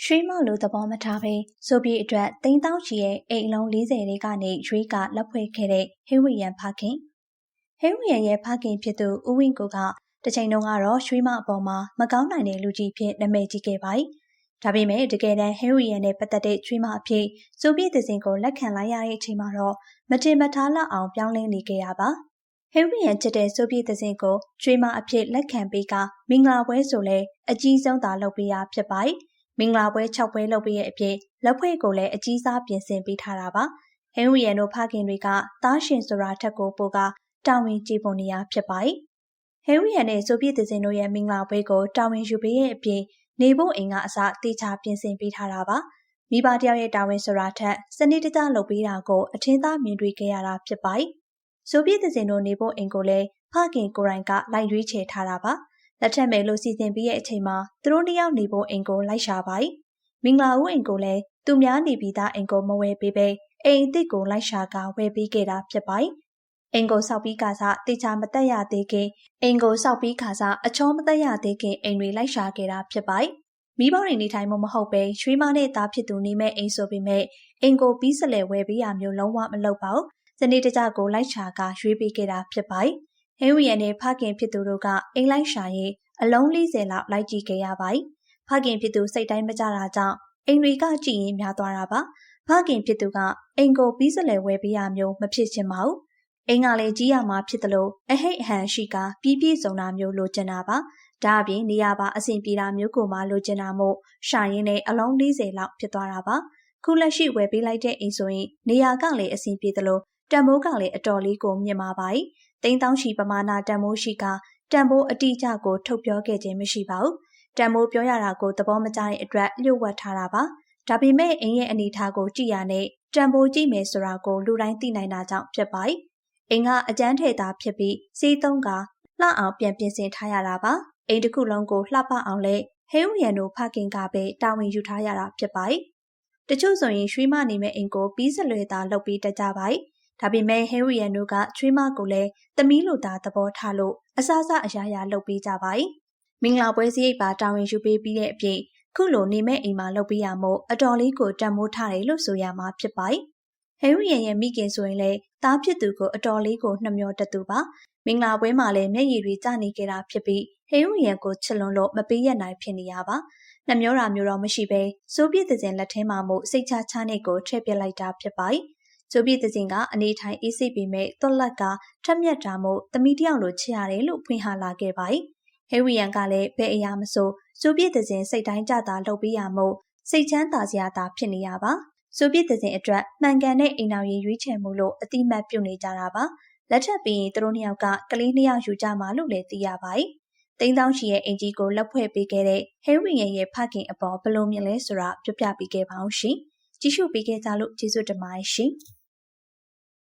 ရွှေမောက်လိုသဘောမထားဘဲဆိုပြီးအတွက်တိန်းတောင်းချီရဲ့အိမ်လုံး40တွေကနေရွေးကလက်ဖွဲ့ခဲ့တဲ့ဟေဝီယန်ဖခင်ဟေဝီယန်ရဲ့ဖခင်ဖြစ်သူဦးဝင်းကိုကတစ်ချိန်တုန်းကတော့ရွှေမောက်အပေါ်မှာမကောင်းနိုင်တဲ့လူကြီးဖြစ်နာမည်ကြီးခဲ့ပါတယ်။ဒါပေမဲ့တကယ်တမ်းဟေဝီယန်နဲ့ပတ်သက်တဲ့ကျွေးမအဖြစ်ဆိုဗီယက်သင်ကိုလက်ခံလိုက်ရတဲ့အချိန်မှာတော့မတင်မထားလောက်အောင်ပြောင်းလဲနေခဲ့ရပါဟေဝီယန်ချစ်တဲ့ဆိုဗီယက်သင်ကိုကျွေးမအဖြစ်လက်ခံပေးကမင်္ဂလာပွဲဆိုလဲအကြီးဆုံးသာလုပ်ပေးရဖြစ်ပါတယ်။ မင်္ဂလာပွဲ6ပွဲလုပ်ပေးရဲ့အပြင်လက်ဖွဲ့ကိုလည်းအကြီးစားပြင်ဆင်ပေးထားတာပါဟင်းဝီယန်တို့ဖခင်တွေကတားရှင်ဆိုတာထက်ကိုပိုကတာဝန်ကြီးပုံနေရဖြစ်ပါတယ်ဟင်းဝီယန်နဲ့ဆိုဗီယက်စင်တို့ရဲ့မင်္ဂလာပွဲကိုတာဝန်ယူပေးရဲ့အပြင်နေဖို့အိမ်ကအစတေချာပြင်ဆင်ပေးထားတာပါမိဘတယောက်ရဲ့တာဝန်ဆိုတာထက်စနစ်တကျလုပ်ပေးတာကိုအထင်သာမြင်တွေ့ခဲ့ရတာဖြစ်ပါတယ်ဆိုဗီယက်စင်တို့နေဖို့အိမ်ကိုလည်းဖခင်ကိုရိုင်းကလိုက်ရွေးချယ်ထားတာပါ လက်ထက်မယ်လို့စီစဉ်ပြီးရဲ့အချိန်မှာသူတို့နှစ်ယောက်နေဖို့အိမ်ကိုလိုက်ရှာပါ။မင်္ဂလာဦးအိမ်ကိုလည်းသူများနေပြီးသားအိမ်ကိုမဝယ်ပေးပဲအိမ်အစ်စ်ကိုလိုက်ရှာကဝယ်ပေးခဲ့တာဖြစ်ပါတယ်။အိမ်ကိုစောက်ပြီးခါစားတေချာမတက်ရသေးခင်အိမ်ကိုစောက်ပြီးခါစားအချောမတက်ရသေးခင်အိမ်တွေလိုက်ရှာခဲ့တာဖြစ်ပါတယ်။မိဘတွေနေထိုင်မှုမဟုတ်ပဲရွှေမနဲ့သားဖြစ်သူနေမဲ့အိမ်ဆိုပေမဲ့အိမ်ကိုပြီးစလဲဝယ်ပေးရမျိုးလုံးဝမလုပ်ပါဘူး။စနေတကြကိုလိုက်ရှာကရွေးပေးခဲ့တာဖြစ်ပါတယ်။ ဟဲဝီယန်နဲ့ဖခင်ဖြစ်သူတို့ကအင်လိုက်ရှာရင်အလုံး40လောက်လိုက်ကြည့်ခဲ့ရပါတယ်။ဖခင်ဖြစ်သူစိတ်တိုင်းမကြတာကြောင့်အိမ်တွေကကြည်ရင်များသွားတာပါ။ဖခင်ဖြစ်သူကအိမ်ကိုပြီးစလဲဝယ်ပေးရမျိုးမဖြစ်ချင်ပါဘူး။အိမ်ကလည်းကြီးရမှာဖြစ်တယ်လို့အဟိတ်အဟန်ရှိကပြည့်ပြည့်စုံတာမျိုးလိုချင်တာပါ။ဒါအပြင်နေရာပါအဆင်ပြေတာမျိုးကိုမှလိုချင်တာမို့ရှာရင်းနဲ့အလုံး40လောက်ဖြစ်သွားတာပါ။ခုလက်ရှိဝယ်ပေးလိုက်တဲ့အိမ်ဆိုရင်နေရာကလည်းအဆင်ပြေတယ်လို့တံမိုးကလည်းအတော်လေးကိုမြင်ပါပါ၏ တိန်းတောင်းရှိပမာဏတန်မိုးရှိကတန်ဖိုးအတိအကျကို ထုတ်ပြောခဲ့ခြင်းမရှိပါဘူး။တန်ဖိုးပြောရတာကိုသဘောမကျတဲ့အတွက်လျှို့ဝှက်ထားတာပါ။ဒါပေမဲ့အင်းရဲ့အနေအထားကိုကြည့်ရနဲ့တန်ဖိုးကြည့်မယ်ဆိုတာကိုလူတိုင်းသိနိုင်တာကြောင့်ဖြစ်ပါတယ်။အင်းကအကျန်းထေတာဖြစ်ပြီးစီးသုံးကလှအောင်ပြန်ပြင်ဆင်ထားရတာပါ။အိမ်တစ်ခုလုံးကိုလှပအောင်လဲဟဲဝရန်တို့ဖခင်ကပဲတာဝန်ယူထားရတာဖြစ်ပါတယ်။တချို့ဆိုရင်ရွှေမနေမဲ့အိမ်ကိုပြီးစလွယ်သာလုပ်ပြီးတတ်ကြပါတယ်။ ဒါပေမဲ့ဟဲရီယန်တို့ကချွေးမကိုလည်းသမီးလိုသာသဘောထားလို့အဆအဆအရာရာလုပ်ပေးကြပါ၏မင်္ဂလာပွဲစရိတ်ပါတာဝန်ယူပေးပြီးတဲ့အပြင်ခုလိုနေမဲ့အိမ်မှာလုပ်ပေးရမို့အတော်လေးကိုတန်မိုးထားတယ်လို့ဆိုရမှာဖြစ်ပါ၏ဟဲရီယန်ရဲ့မိခင်ဆိုရင်လည်းသားဖြစ်သူကိုအတော်လေးကိုနှမျောတတ်သူပါမင်္ဂလာပွဲမှာလည်းမျက်ရည်တွေကျနေကြတာဖြစ်ပြီးဟဲရီယန်ကိုချစ်လွန်လို့မပေးရနိုင်ဖြစ်နေရပါနှမျောတာမျိုးတော့မရှိဘဲစိုးပြည့်တဲ့စဉ်လက်ထဲမှာမို့စိတ်ချချနေကိုထည့်ပစ်လိုက်တာဖြစ်ပါ၏ ကျိုးပြသစဉ်ကအနေထိုင်အေးစိတ်ပေမဲ့သွက်လက်ကထက်မြက်တာမို့သမီးတယောက်လိုချစ်ရတယ်လို့ဖွင့်ဟလာခဲ့ပါ යි ။ဟဲဝီယန်ကလည်းဘယ်အရာမဆိုကျိုးပြသစဉ်စိတ်တိုင်းကြတာလုပ်ပေးရမို့စိတ်ချမ်းသာစရာသာဖြစ်နေရပါ။ကျိုးပြသစဉ်အတွက်မှန်ကန်တဲ့အိမ်တော်ရေးရွေးချယ်မှုလို့အတိမတ်ပြုနေကြတာပါ။လက်ထပ်ပြီးသူတို့နှစ်ယောက်ကကလေးနှစ်ယောက်ယူကြမှာလို့လည်းသိရပါ යි ။တိန်းတောင်းရှိရဲ့အင်ကြီးကိုလက်ဖွဲ့ပေးခဲ့တဲ့ဟဲဝီယန်ရဲ့ဖခင်အပေါ်ဘလို့မြင်လဲဆိုတာပြပြပေးခဲ့ပါအောင်ရှင်။ကြည့်ရှုပေးခဲ့ကြလို့ကျေးဇူးတင်ပါတယ်ရှင်။